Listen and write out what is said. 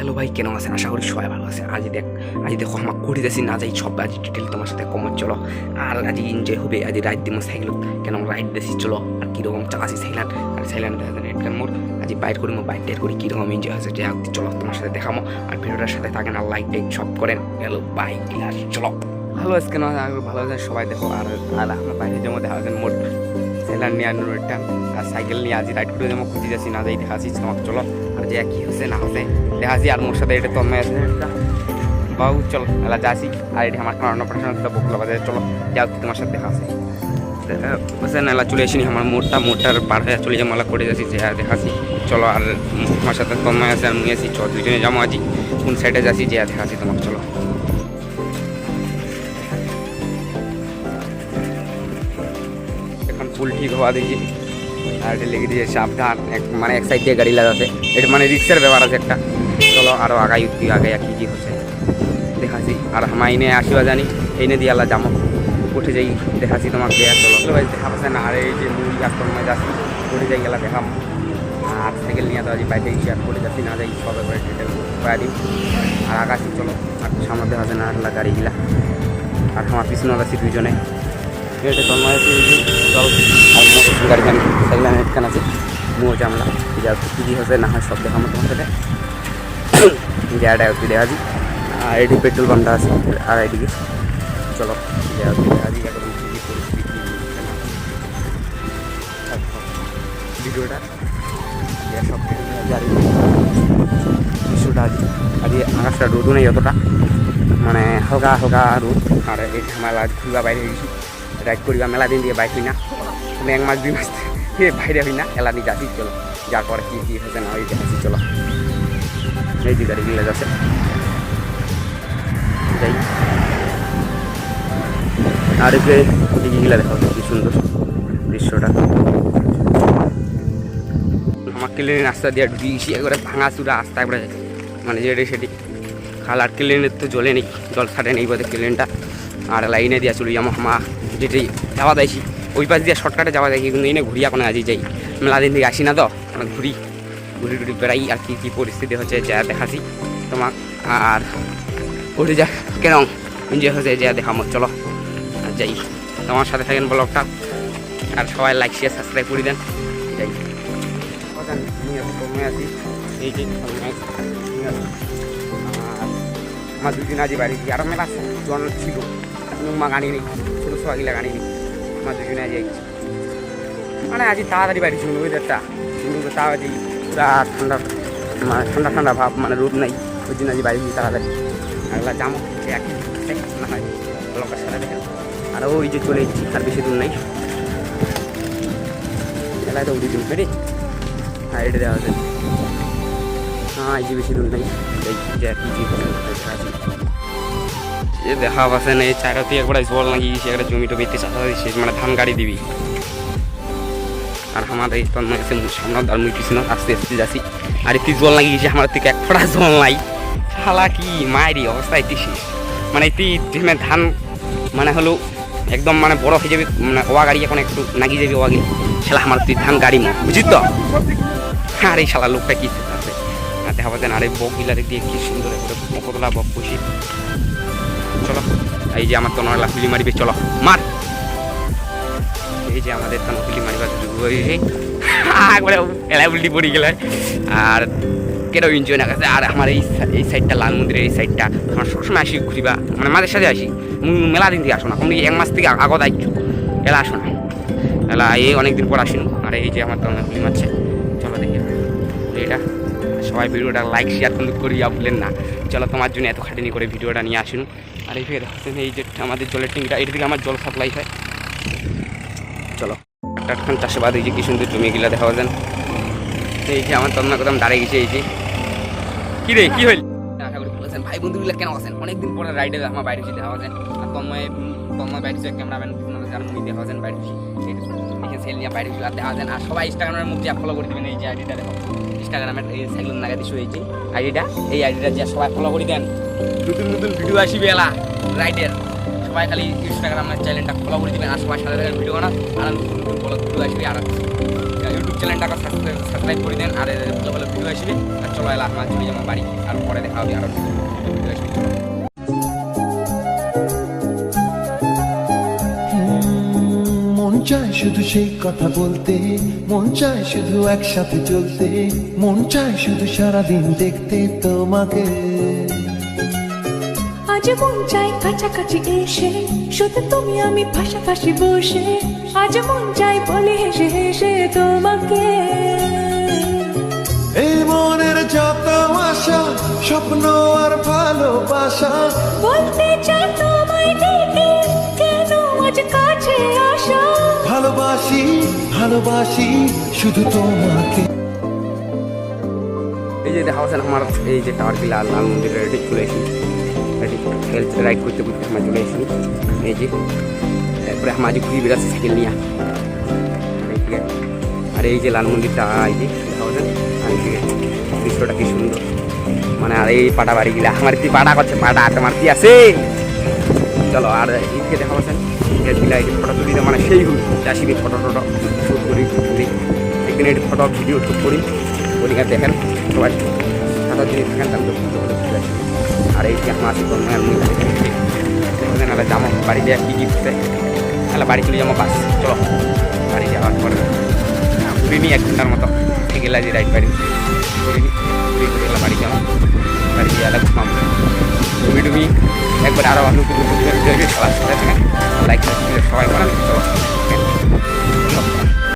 Hello ভাই কেন আছেন? আশা করি সবাই ভালো আছে আজ দেখ, আজ দেখো আমার যাচ্ছি না যাই, সব আজ ডিটেল তোমার সাথে কমত চলো। আর আজ এনজয় হবে, আজ রাইড দিমো সাইকেল। কেন রাইড দিয়েছি চলো। আর কীরকম চালাছি সাইলান আর সাইলান দেখা যায় মোর আজ বাইর করি মো বাইক টাইড করি, কীরকম এনজয় হয়েছে যে চলো, তোমার সাথে দেখামো আর ভিডিওটার সাথে থাকেন আর লাইক টাইক সব করেন। হ্যালো ক্লাস চলো। ভালো আছে কেন ভালো আছে, সবাই দেখো। আর আর আমার বাইরে যেমন দেখা যায় মোট সাইলান নিয়ে আনুর একটা, আর সাইকেল নিয়ে আজ রাইড করে যেমন খুঁজে যাচ্ছি, না যাই, দেখা যাচ্ছি তোমাকে চলো। আর যে কি হচ্ছে না হচ্ছে দেখা যাচ্ছি আর মোর সাথে এটা তন্ময় আছে। একটা বাবু চলো, এলা যাচ্ছি আর এটা আমার কারণ অন্নপ্রাশন বকুলা বাজারে চলো, যাও, তোমার সাথে দেখা আছে বসে নালা চলে আসিনি, আমার মোড়টা মোড়টার পার হয়ে চলে যাব করে যাচ্ছি, যে দেখাচ্ছি চলো, আর আমার সাথে তন্ময় আছে, আর মুই আছি, চল দুজনে যাব আছি কোন সাইডে যাচ্ছি, যে দেখাচ্ছি তোমাকে চলো। ফুল ঠিক হওয়া দিয়েছি আর এটা লেগে দিয়েছে সাবধান, এক মানে এক সাইড দিয়ে গাড়ি লাগাতে। এটা মানে রিক্সের ব্যাপার আছে একটা। চলো আরও আগাই উঠি আগে কি কি হচ্ছে। দেখাচ্ছি। আর আমার এনে আসিবা জানি এনে দিয়ে আল্লাহ যাব উঠে যাই, দেখাচ্ছি তোমাকে। দেয়া চলো চলো দেখা পাচ্ছে না। আর এই যে মুই আসতো মানে যাচ্ছি, উঠে যাই গেলা দেখাম। আর সাইকেল নিয়ে তো আজ বাইরে শেয়ার করে যাচ্ছি, না যাই, সব করে ডিটেল করে দিই আর আকাশি চলো। আর সামনে দেখা যায় না, আল্লাহ গাড়িগুলা। আর আমার পিছনে আছি দুইজনে এটা তন্ময় চল, আর মোটর গাড়ি খান আছে। মুও জামলা যা না হয় সব দেখাবো তোমার সাথে। জায়গাটা একটু দেখা দিই আর এটি পেট্রোল পাম্পটা আছে, আর এদিকে। চলো জায়গা দেখা দিই এখন। ভিডিওটা সব দৃশ্যটা আজ আজ আকাশটা রোদও নেই অতটা। মানে হালকা হালকা রোদ। আর এই ঝামেলা ঘুরবা বাইরে গেছি। রাইড করিবা, মেলা দিন দিয়ে বাইক হই না মানে এক মাস, দুই মাস বাইরে হই না এলা দিয়ে যাচ্ছি চলো। যার পরে কী কী হয়েছে না ওই দেখাচ্ছি চলো। এই যে গাড়িগুলো যাচ্ছে। যাই। আর একে দিঘিগুলা দেখো, কি সুন্দর দৃশ্যটা। আমার ক্লিনের রাস্তা দিয়ে ঢুকে গেছি একবারে ভাঙা চুরা রাস্তা একবারে মানে যেটি সেটি। খাল আর ক্লিনের তো জলে নেই, জল ছাড়ে নেই বোধহয় ক্লিনটা। আর লাইনে দিয়া চলি আমার মা। যেটি যাওয়া যাইছি। ওই পাশ দিয়ে শর্টকাটে যাওয়া যায় কিন্তু এনে ঘুরিয়া কোনো আজি যাই। মেলা দিন থেকে আসি না তো মানে ঘুরি। ঘুরি ঘুরি বেড়াই আর কি, কী পরিস্থিতি হচ্ছে যা দেখাচ্ছি তোমাক আর ঘুরে যা কেন যে হচ্ছে যা দেখামো, চলো। আর যাই। তোমার সাথে থাকেন ব্লগটা। আর সবাই লাইক শেয়ার সাবস্ক্রাইব করে দেন। যাই। এই আমার দুদিন আজ বাড়ি আর মেলা ছিল। মা গানি নেই। ছোটো সোয়াগিলা গানি আমার দুজনে আজ আইছি মানে আজ তাড়াতাড়ি বাড়ি ছিল ওয়েদারটা কিন্তু তাও আজ পুরা ঠান্ডা মানে ঠান্ডা ঠান্ডা ভাব মানে রোদ নাই ওই দিন আজ বাড়ি তাড়াতাড়ি আগলা জামো একই না হয় ব্লকের সাথে দেখেন আর ওই যে চলে এসেছি আর বেশি দূর নাই এলাকায় তো উঠে দিন রে হ্যাঁ এটা দেওয়া হ্যাঁ এই যে বেশি দূর নাই দেখি যে কি যে দেখা পাচ্ছে না, এই চারাতে একবার জল লাগিয়ে গেছে একটা জমি টমিতে চাষা দিচ্ছে মানে ধান গাড়ি দিবি। আর আমার এই তন্ময় আছে সামনে আর মুই পিছনে আস্তে আস্তে যাচ্ছি। আর এটি জল লাগিয়ে গেছে আমার থেকে এক জল নাই। শালা কি মায়েরই অবস্থা, এটি শেষ মানে এটি যেখানে ধান মানে হলো একদম মানে বড় হয়ে যাবে মানে ওয়া গাড়ি এখন একটু নাগি যাবে ওয়া গেলে শালা আমার তুই ধান গাড়ি মো, বুঝিস তো? হ্যাঁ আর এই শালা লোকটা কি আছে? দেখা পাচ্ছেন আর বক গিলারে দিয়ে কি সুন্দর করে কতলা বক বসি চলো, এই যে আমার তনলা হুলি মারিবে, চলো, মার। এই যে আমাদের তন হুলি মারিবা একবারে এলাই উল্টি গেলে। আর কেটাও এনজয় না কাছে আর আমার এই এই সাইডটা লাল মন্দিরের এই সাইডটা আমার সবসময় আসি ঘুরিবা। মানে মাঝে সাথে আসি। মেলা দিন থেকে আসো না। কমনি এক মাস থেকে আগত আইছো এলা আসো না। এলা এই অনেকদিন পর আসিনু। আর এই যে আমার তখন হুলি মারছে। চলো দেখি। এটা। সবাই ভিডিওটা লাইক শেয়ার করিয়া ভুলেন না। চলো তোমার জন্য এত খাটিনি করে ভিডিওটা নিয়ে আসুন। আর এই থেকে দেখছেন এই যে আমাদের জলের ট্যাঙ্কিটা, এটা থেকে আমার জল সাপ্লাই হয়। চলো, টাটখান চাষাবাদ, এই যে কি সুন্দর জমিগুলা, দেখা যান এই যে আমার তন্ন কদম দাঁড়িয়ে গেছে, এই যে। কী রে, কী হইল? ভাই বন্ধুগুলো কেন আছেন? অনেকদিন পরে রাইডে আমার বাইরে এসে দেখা যান আর তন্ময় তন্ময় বাইরে এসে ক্যামেরাম্যান আর মুভি দেখা যান বাইরে এসে এখানে সেল নিয়ে বাইরে এসে দেখা যান আর সবাই ইনস্টাগ্রামের মুখ দিয়ে ফলো করে দেবেন এই যে আইডিটা দেখো। ইনস্টাগ্রামের এই সাইকেল নাগা দিছো যে আইডিটা এই আইডিটা যে সবাই ফলো করে দেন। নতুন নতুন ভিডিও আসিবে এলা রাইডের সবাই খালি ইনস্টাগ্রামের চ্যানেলটা ফলো করে দিবেন। আর সবাই সাথে ভিডিও বানা আর নতুন নতুন ভিডিও আসবে আর। চ্যানেলটাকে সাবস্ক্রাইব করে দেন, আর ভালো ভালো ভিডিও আসবে। আর চলো আমার বাড়ি, আর পরে দেখা হবে আরও ভিডিও আসবে। মন চায় শুধু সেই কথা বলতে, মন চায় শুধু একসাথে চলতে, মন চায় শুধু সারাদিন দেখতে তোমাকে। আজ মন চাই কাছাকাছি এসে শুধু তুমি আমি পাশাপাশি বসে। আজ মন চাই বলে হেসে হেসে তোমাকে। এই মনের যত আশা স্বপ্ন আর ভালোবাসা। বলতে চাই তোমায় ডেকে কেন আজ কাছে আসা? ভালোবাসি ভালোবাসি শুধু তোমাকে। এই যে দেখা আমার এই যে টাওয়ার লাল লাল মন্দিরের চলে এসেছি। হেলথ রাইড করতে করতে আমার চলে এসেছি যে তারপরে আমার যে ঘুরি বেড়াচ্ছে নিয়ে আর এই যে লাল মন্দিরটা, এই যে দৃশ্যটা কি মানে আর এই পাটা বাড়ি গেলে আমার তুই পাটা করছে? পাটা তোমার কি আছে? চলো, আর এইদিকে দেখা পাচ্ছেন দিলা এই ফটো তুলি মানে সেই হুল চাষিকে ফটো টটো শ্যুট করি একটু ফটো ভিডিও শ্যুট করি। ওদিকে দেখেন, সবাই। সাদা জিনিস তার মধ্যে ভালো ভালো ভিডিও আছে? আর এই যে আমার মুই নাহলে যাব বাড়ি দিয়ে কী করতে তাহলে বাড়ি চলে যাব বাস, চলো। বাড়ি যাওয়ার পরে ঘুরিনি এক ঘণ্টার মতো। গেলা যে রাইড বাড়ি ঘুরি ঘুরে গেলে বাড়ি যাব। বাড়ি গিয়ে আলাদা ঘুমাবো। তুমি তুমি একবার আরও নতুন নতুন খেলার সবাই করেন চলো